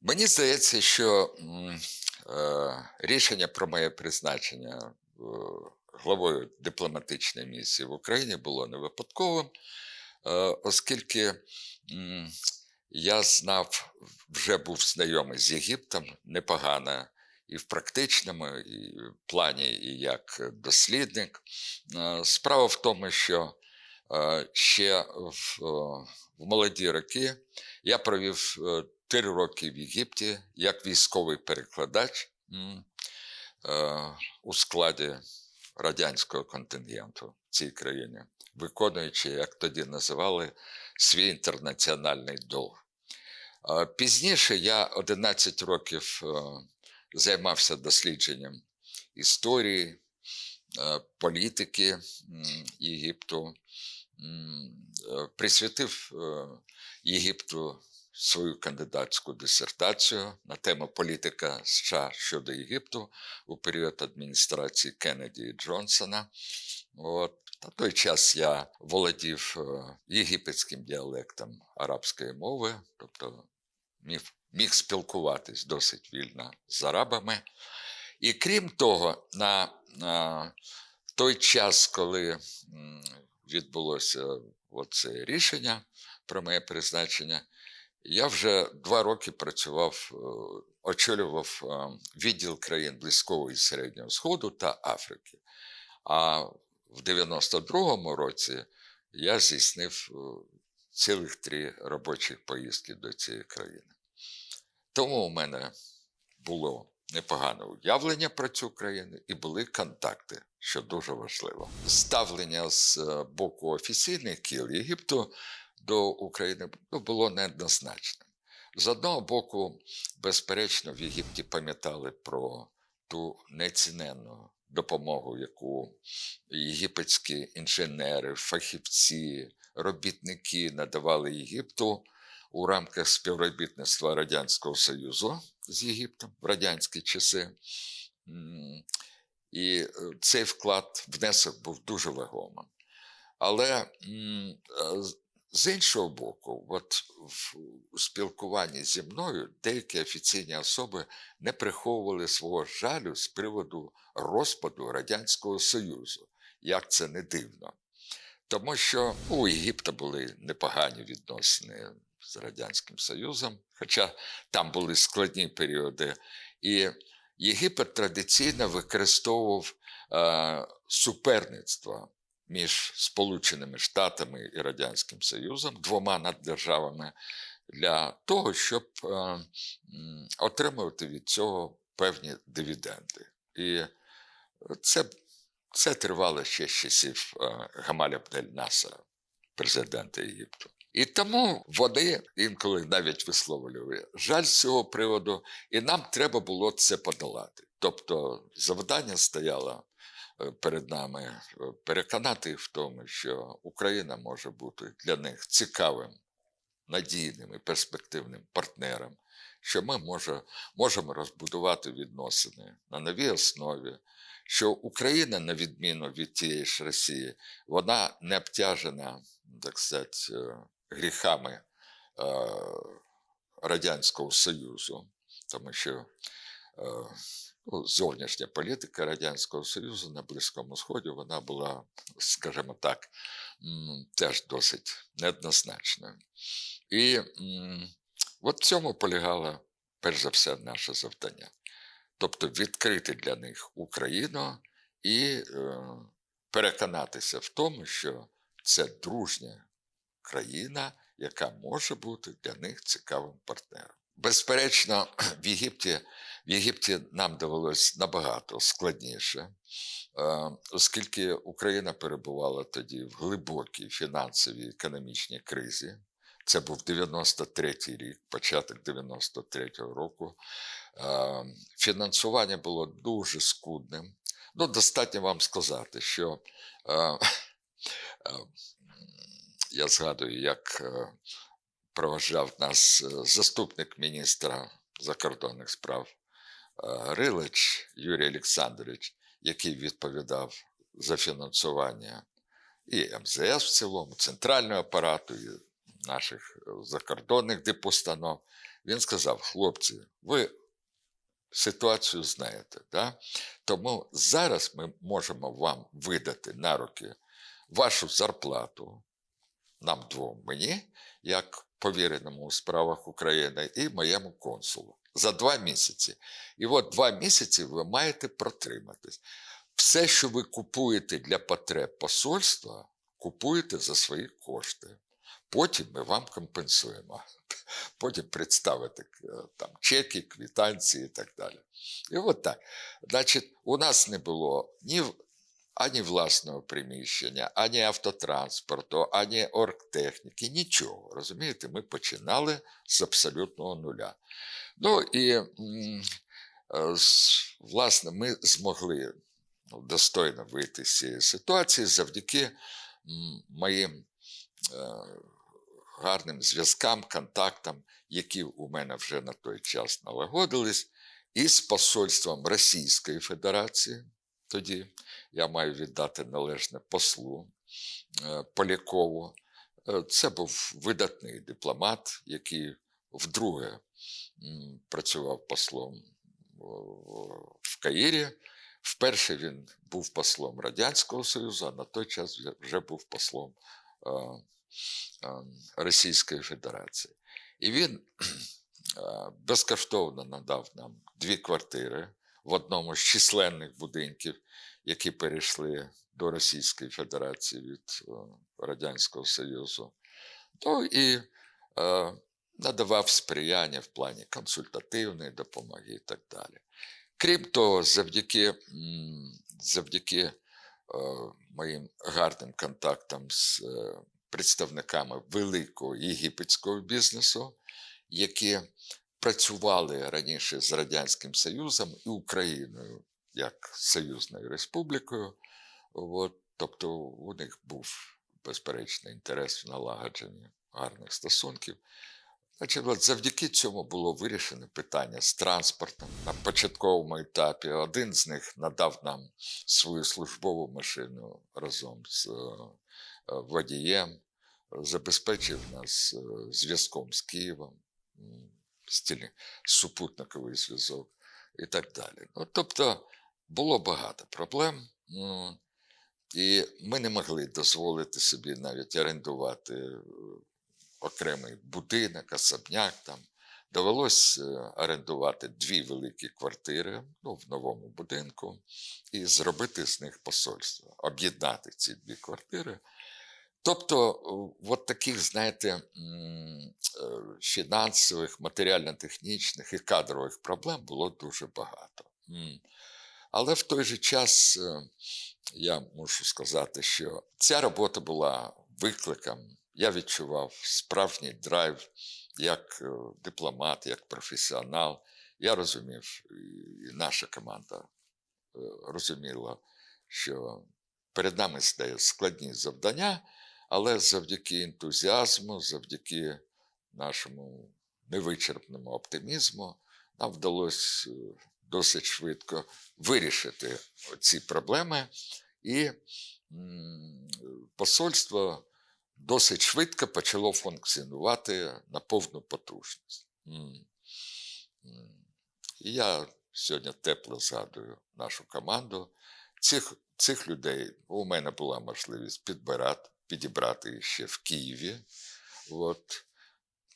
Мені здається, що е, рішення про моє призначення е, главою дипломатичної місії в Україні було не випадковим, е, оскільки я знав, вже був знайомий з Єгиптом непогано і в практичному і в плані, і як дослідник. Справа в тому, що ще в, в молоді роки я провів е, три роки в Єгипті як військовий перекладач е, у складі радянського контингенту в цій країні, виконуючи, як тоді називали, свій інтернаціональний долг. Пізніше я 11 років е, займався дослідженням історії, політики Єгипту, присвятив е, Єгипту свою кандидатську дисертацію на тему політика США щодо Єгипту у період адміністрації Кеннеді і Джонсона. От. На той час я володів е, єгипетським діалектом арабської мови, тобто міг, міг спілкуватись досить вільно з арабами. І крім того, на, на той час, коли відбулося оце рішення про моє призначення, я вже два роки працював, е, очолював е, відділ країн Близького і Середнього Сходу та Африки. А в 92-му році я здійснив е, цілих три робочих поїздки до цієї країни. Тому у мене було непогане уявлення про цю країну і були контакти, що дуже важливо. Ставлення з е, боку офіційних кіл Єгипту до України ну, було неоднозначним. З одного боку, безперечно, в Єгипті пам'ятали про ту неціненну допомогу, яку єгипетські інженери, фахівці, робітники надавали Єгипту у рамках співробітництва Радянського Союзу з Єгиптом в радянські часи. І е, цей вклад, внесок був дуже вагомим. Але е, з- іншого боку, от у спілкуванні зі мною деякі офіційні особи не приховували свого жалю з приводу розпаду Радянського Союзу. Як це не дивно. Тому що у Єгипта були непогані відносини з Радянським Союзом, хоча там були складні періоди. І Єгипет традиційно використовував е, суперництво між Сполученими Штатами і Радянським Союзом, двома наддержавами, для того, щоб е, отримувати від цього певні дивіденди. І це, це тривало ще з часів е, Гамаля Абдель Насера, президента Єгипту. І тому вони інколи навіть висловлювали жаль з цього приводу, і нам треба було це подолати. Тобто завдання стояло е, перед нами е, переконати в тому, що Україна може бути для них цікавим, надійним і перспективним партнером, що ми може, можемо розбудувати відносини на новій основі, що Україна, на відміну від тієї ж Росії, вона не обтяжена, так сказати, е, гріхами е, Радянського Союзу, тому що е, ну, зовнішня політика Радянського Союзу на Близькому Сході вона була, скажімо так, теж досить неоднозначною. І от в цьому полягало перш за все наше завдання. Тобто відкрити для них Україну і е, переконатися в тому, що це дружня країна, яка може бути для них цікавим партнером. Безперечно, в Єгипті, в Єгипті нам довелось набагато складніше, е, оскільки Україна перебувала тоді в глибокій фінансовій економічній кризі. Це був 93-й рік, початок 93-го року. Е, Фінансування було дуже скудним. Ну, достатньо вам сказати, що е, е, я згадую, як проважав нас заступник міністра закордонних справ Рилич Юрій Олександрович, який відповідав за фінансування і МЗС в цілому, центрального апарату, наших е, закордонних дипустанов. Він сказав: хлопці, ви ситуацію знаєте, да? тому зараз ми можемо вам видати на руки вашу зарплату, нам двом, мені, як повіреному у справах України, і моєму консулу за два місяці. І от два місяці ви маєте протриматись. Все, що ви купуєте для потреб посольства, купуєте за свої кошти. Потім ми вам компенсуємо. Потім представити е, там чеки, квитанції і так далі. І от так. Значить, у нас не було ні ані власного приміщення, ані автотранспорту, ані оргтехніки, нічого. Розумієте, ми починали з абсолютного нуля. Ну і е, власне ми змогли ну, достойно вийти з цієї ситуації завдяки моїм е, гарним зв'язкам, контактам, які у мене вже на той час налагодились, із посольством Російської Федерації. Тоді я маю віддати належне послу е, Полякову. Е, Це був видатний дипломат, який вдруге працював послом в- Каїрі. Вперше він був послом Радянського Союзу, а на той час вже- був послом е, Російської Федерації. І він безкоштовно надав нам дві квартири в одному з численних будинків, які перейшли до Російської Федерації від Радянського Союзу. Ну і надавав сприяння в плані консультативної допомоги і так далі. Крім того, завдяки, завдяки е, моїм гарним контактам з е, представниками великого єгипетського бізнесу, які працювали раніше з Радянським Союзом і Україною як союзною республікою. От, тобто у них був безперечний інтерес в налагодженні гарних стосунків. Значить, от завдяки цьому було вирішено питання з транспортом на початковому етапі. Один з них надав нам свою службову машину разом з водієм, е, забезпечив нас е, зв'язком з Києвом, супутниковий зв'язок і так далі. Ну, тобто було багато проблем. І ми не могли дозволити собі навіть орендувати е, окремий будинок, особняк там. Довелось е, орендувати дві великі квартири ну, в новому будинку і зробити з них посольство, об'єднати ці дві квартири. Тобто, е, от таких, знаєте, е, фінансових, матеріально-технічних і кадрових проблем було дуже багато. Але в той же час е, я мушу сказати, що ця робота була викликом. Я відчував справжній драйв як дипломат, як професіонал. Я розумів, і наша команда розуміла, що перед нами стоять складні завдання, але завдяки ентузіазму, завдяки нашому невичерпному оптимізму, нам вдалося е, досить швидко вирішити ці проблеми. І посольство досить швидко почало функціонувати на повну потужність. І я сьогодні тепло згадую нашу команду. Цих, цих людей у мене була можливість підбирати, підібрати ще в Києві. От.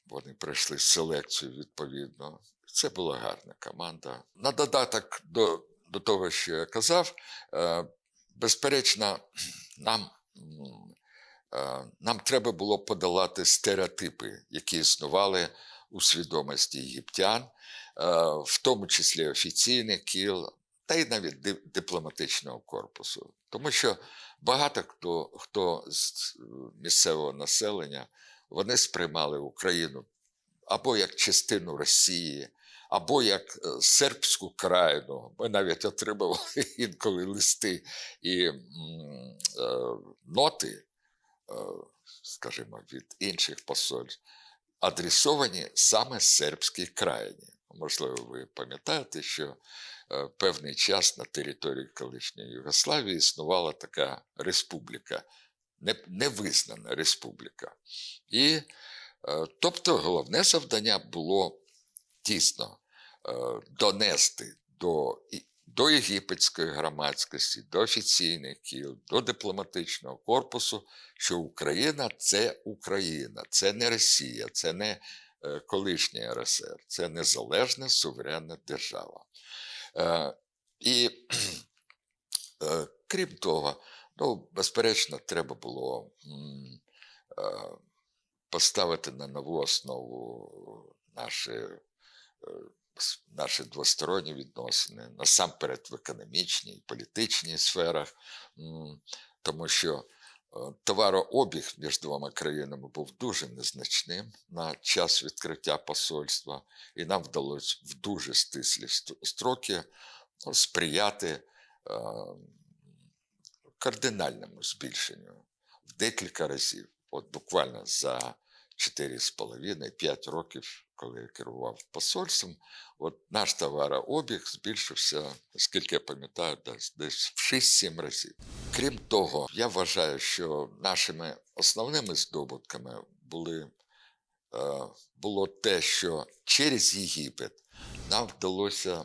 Вони пройшли селекцію відповідно. Це була гарна команда. На додаток до, до того, що я казав, е, безперечно, нам, е, нам треба було подолати стереотипи, які існували у свідомості єгиптян, е, в тому числі офіційних кіл, та й навіть дипломатичного корпусу. Тому що багато хто, хто з місцевого населення вони сприймали Україну або як частину Росії, або як е, сербську країну. Ми навіть отримували інколи листи і е, ноти, е, скажімо, від інших посольств, адресовані саме сербській країні. Можливо, ви пам'ятаєте, що певний час на території колишньої Югославії існувала така республіка, невизнана республіка. І Е, Тобто головне завдання було дійсно е, донести до, до єгипетської громадськості, до офіційних кіл, до дипломатичного корпусу, що Україна це Україна, це не Росія, це не е, колишній РСР, це незалежна суверенна держава. Е, І е, крім того, ну, безперечно, треба було е, поставити на нову основу наші, наші двосторонні відносини, насамперед в економічній і політичній сферах, тому що товарообіг між двома країнами був дуже незначним на час відкриття посольства, і нам вдалося в дуже стислі ст- строки сприяти е, кардинальному збільшенню в декілька разів. От буквально за 4,5-5 років, коли я керував посольством, от наш товарообіг збільшився, наскільки я пам'ятаю, десь, в 6-7 разів. Крім того, я вважаю, що нашими основними здобутками були, е, було те, що через Єгипет нам вдалося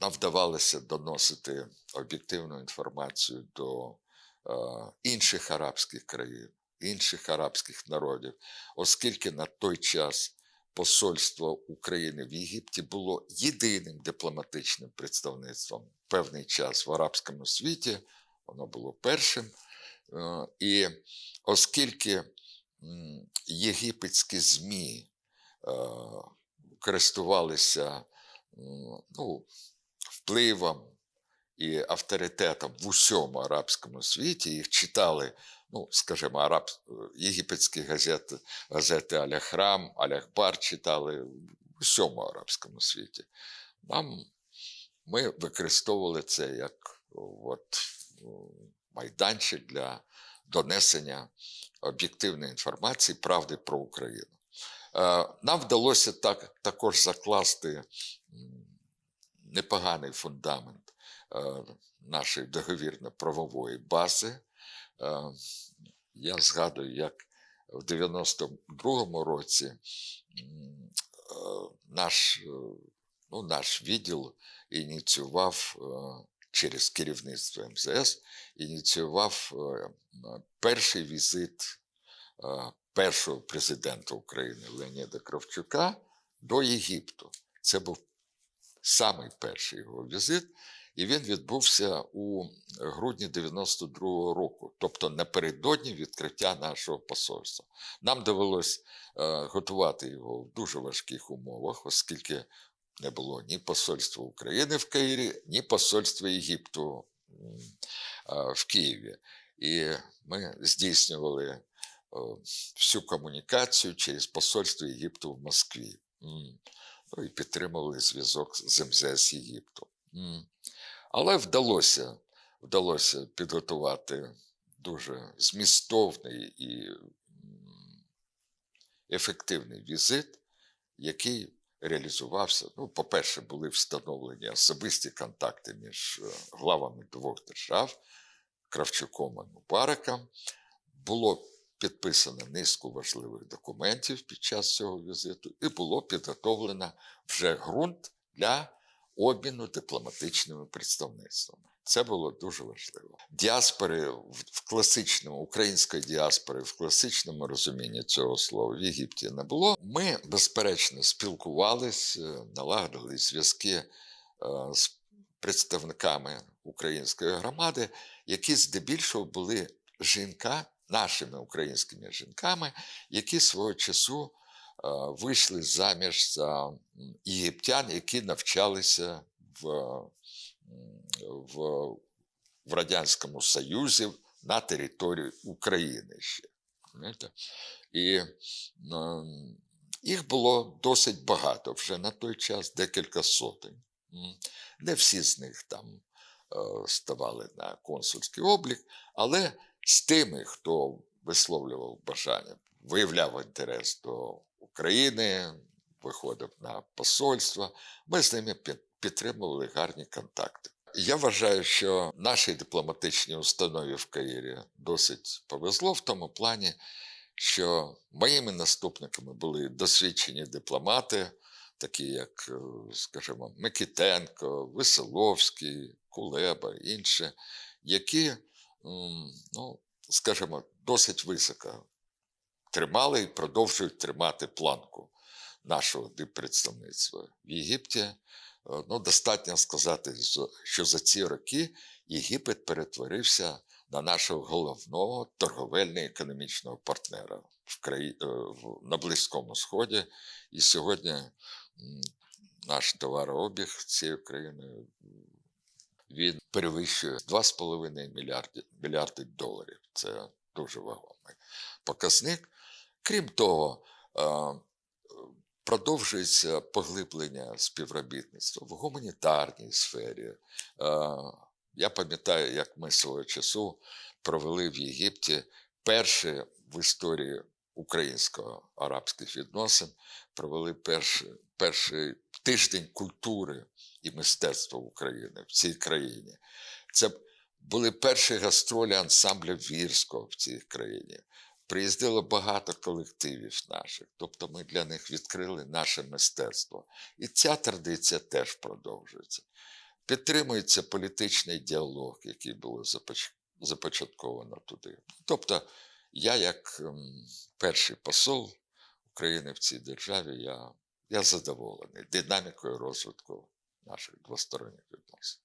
нам вдавалося доносити об'єктивну інформацію до е, інших арабських країн, інших арабських народів, оскільки на той час посольство України в Єгипті було єдиним дипломатичним представництвом певний час в арабському світі, воно було першим. Е, І оскільки єгипетські ЗМІ е, користувалися ну, впливом і авторитетом в усьому арабському світі. Їх читали, ну, скажімо, араб... єгипетські газети, газети Аляхрам, Аляхбар читали в усьому арабському світі. Нам ми використовували це як от, майданчик для донесення об'єктивної інформації, правди про Україну. Е, Нам вдалося так, також закласти непоганий фундамент е, нашої договірно-правової бази. Е, Я згадую, як в 92-му році е, наш, е, ну, наш відділ ініціював через керівництво МЗС, ініціював перший візит першого президента України Леоніда Кравчука до Єгипту. Це був самий перший його візит, і він відбувся у грудні 92-го року, тобто напередодні відкриття нашого посольства. Нам довелось е, готувати його в дуже важких умовах, оскільки не було ні посольства України в Каїрі, ні посольства Єгипту е, в Києві. І ми здійснювали е, всю комунікацію через посольство Єгипту в Москві. Ну і підтримували зв'язок з МЗС Єгипту. Але вдалося, вдалося підготувати дуже змістовний і ефективний візит, який реалізувався. Ну, по-перше, були встановлені особисті контакти між е, главами двох держав Кравчуком і Мубараком. Було підписано низку важливих документів під час цього візиту, і було підготовлено вже ґрунт для обміну дипломатичними представництвами. Це було дуже важливо. Діаспори в класичному української діаспори в класичному розумінні цього слова в Єгипті не було. Ми, безперечно, спілкувалися, налагодили зв'язки е, з представниками української громади, які здебільшого були жінка, нашими українськими жінками, які свого часу е, вийшли заміж за єгиптян, які навчалися в, в, в Радянському Союзі на території України ще. І їх було досить багато вже на той час, декілька сотень. Не всі з них там е, ставали на консульський облік, але з тими, хто висловлював бажання, виявляв інтерес до України, виходив на посольство, ми з ними підтримували гарні контакти. Я вважаю, що нашій дипломатичній установі в Каїрі досить повезло в тому плані, що моїми наступниками були досвідчені дипломати, такі як, е, скажімо, Микітенко, Веселовський, Кулеба, інші, які, ну, скажімо, досить високо тримали і продовжують тримати планку нашого диппредставництва в Єгипті. Е, Ну, достатньо сказати, що за ці роки Єгипет перетворився на нашого головного торговельно-економічного партнера в краї... е, на Близькому Сході. І сьогодні наш товарообіг цієї країни м, він перевищує 2,5 мільярди, мільярди доларів. Це дуже вагомий показник. Крім того, е, продовжується поглиблення співробітництва в гуманітарній сфері. Е, Я пам'ятаю, як ми свого часу провели в Єгипті перший в історії українсько-арабських відносин, провели перший, перший тиждень культури і мистецтва України в цій країні. Це були перші гастролі ансамбля Вірського в цій країні. Приїздило багато колективів наших, тобто ми для них відкрили наше мистецтво. І ця традиція теж продовжується. Підтримується політичний діалог, який було започ- започатковано туди. Тобто, я, як ем, перший посол України в цій державі, я, я задоволений динамікою розвитку наших двосторонніх відносин.